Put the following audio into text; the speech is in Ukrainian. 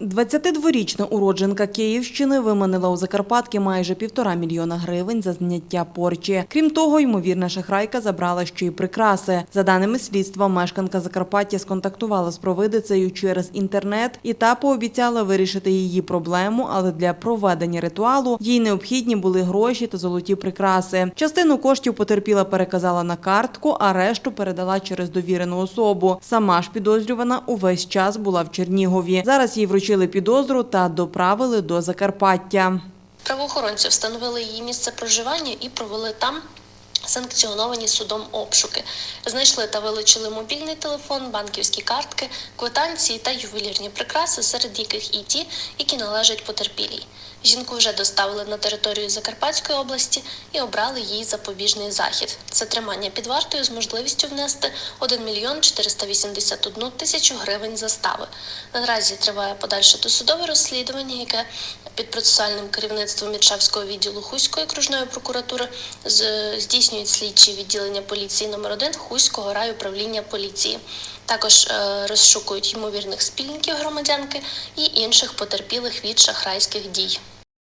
22-річна уродженка Київщини виманила у Закарпатки майже півтора мільйона гривень за зняття порчі. Крім того, ймовірна шахрайка забрала ще й прикраси. За даними слідства, мешканка Закарпаття сконтактувала з провидицею через інтернет і та пообіцяла вирішити її проблему, але для проведення ритуалу їй необхідні були гроші та золоті прикраси. Частину коштів потерпіла переказала на картку, а решту передала через довірену особу. Сама ж підозрювана увесь час була в Чернігові. Зараз їй вручили підозру та доправили до Закарпаття. Правоохоронці встановили її місце проживання і провели там санкціоновані судом обшуки. Знайшли та вилучили мобільний телефон, банківські картки, квитанції та ювелірні прикраси, серед яких і ті, які належать потерпілій. Жінку вже доставили на територію Закарпатської області і обрали їй запобіжний захід. Це тримання під вартою з можливістю внести 1 мільйон 481 тисячу гривень застави. Наразі триває подальше досудове розслідування, яке під процесуальним керівництвом Міршавського відділу Хуської окружної прокуратури здійснюють слідчі відділення поліції номер 1 Хуського райуправління поліції. Також е, розшукують ймовірних спільників громадянки і інших потерпілих від шахрайських дій.